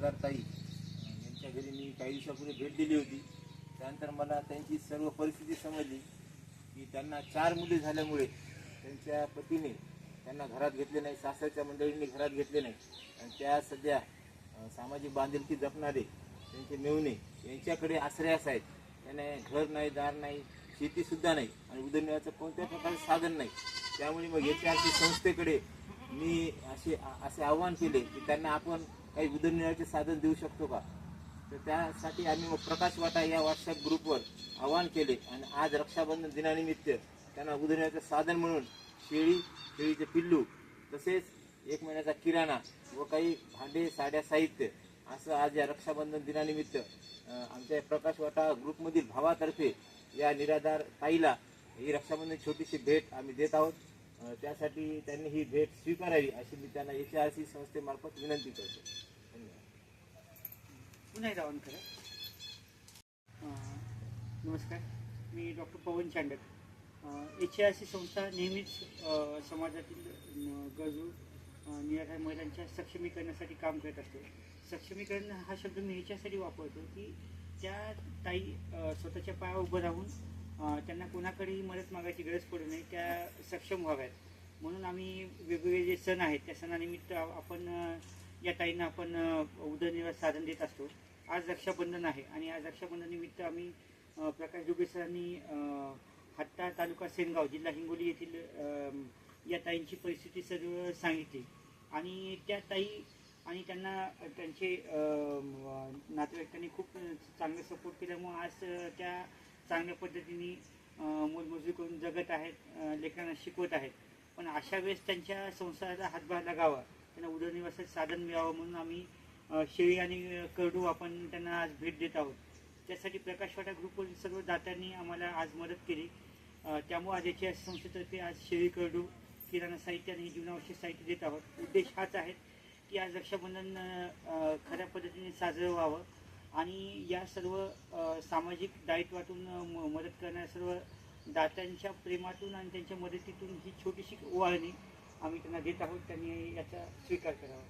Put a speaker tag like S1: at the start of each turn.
S1: निराधार ताई यांच्या घरी मी काही दिवसापूर्वी भेट दिली होती. त्यानंतर मला त्यांची सर्व परिस्थिती समजली की त्यांना चार मुले झाल्यामुळे त्यांच्या पतीने त्यांना घरात घेतले नाही सासरच्या मंडळींनी घरात घेतले नाही. आणि त्या सध्या सामाजिक बांधिलकी जपणारे त्यांचे मेवणे यांच्याकडे आश्रयास आहेत. त्यांना घर नाही दार नाही शेतीसुद्धा नाही आणि उदरनिर्वाहाचं कोणत्या प्रकारचं साधन नाही. त्यामुळे मग याच्या संस्थेकडे मी असे असे आव्हान केले की त्यांना आपण काही उदरनिर्वाहाचे साधन देऊ शकतो का? तर त्यासाठी आम्ही प्रकाश वाटा या व्हॉट्सअप ग्रुपवर आवाहन केले आणि आज रक्षाबंधन दिनानिमित्त त्यांना उदरनिर्वाहाचं साधन म्हणून शेळी शेळीचे पिल्लू तसेच एक महिन्याचा किराणा व काही भांडे साड्या साहित्य असं आज या रक्षाबंधन दिनानिमित्त आमच्या प्रकाशवाटा प्रकाश वाटा ग्रुपमधील भावातर्फे या निराधार ताईला ही रक्षाबंधन छोटीशी भेट आम्ही देत आहोत. त्यासाठी त्यांनी ही भेट स्वीकारावी अशी मी त्यांना एच आर सी संस्थेमार्फत विनंती करतो. धन्यवाद.
S2: पुन्हा एकदा करा. नमस्कार. मी doctor Pavan Chandak. H R C संस्था नेहमीच समाजातील गरजू निराधार महिलांच्या सक्षमीकरणासाठी काम करत असते. सक्षमीकरण हा शब्द मी ह्याच्यासाठी वापरतो की त्या ताई स्वतःच्या पायावर उभं राहून त्यांना कोणाकडेही मदत मागायची गरज पडू नये त्या सक्षम व्हाव्यात. म्हणून आम्ही वेगवेगळे जे सण आहेत त्या सणानिमित्त आपण या ताईंना आपण उदरनिर्वाह साधन देत असतो. आज रक्षाबंधन आहे आणि आज रक्षाबंधननिमित्त आम्ही प्रकाश दुबे सरांनी हत्ता तालुका सेनगाव जिल्हा हिंगोली येथील या ताईंची परिस्थिती सर्व सांगितली. आणि त्या ताई आणि त्यांना त्यांचे नातेवाईक त्यांनी नातेवाईकांनी खूप चांगला सपोर्ट केल्यामुळे आज त्या चांगल्या पद्धतीने अ, मोलमजुरी करून जगत आहेत लेखकांना लेकरांना शिकवत आहेत. पण अशा वेळेस त्यांच्या संसाराचा हातभार लागावा त्यांना उदरनिर्वाहाचं साधन मिळावं म्हणून आम्ही शेळी आणि करडू आपण त्यांना आज भेट देत आहोत. त्यासाठी प्रकाशवाटा ग्रुपवरील सर्व दात्यांनी आम्हाला आज मदत केली. त्यामुळे आज याच्या संस्थेतर्फे आज शेळी करडू किराणा साहित्य आणि जीवनावश्यक साहित्य देत आहोत. उद्देश हाच आहे की आज रक्षाबंधन खऱ्या पद्धतीने साजरं व्हावं. आणि या सर्व सामाजिक दायित्वातून म- मदत करणाऱ्या सर्व दात्यांच्या प्रेमातून आणि त्यांच्या मदतीतून ही छोटीशी ओवाळणी आम्ही त्यांना देत आहोत. त्यांनी याचा स्वीकार करावा.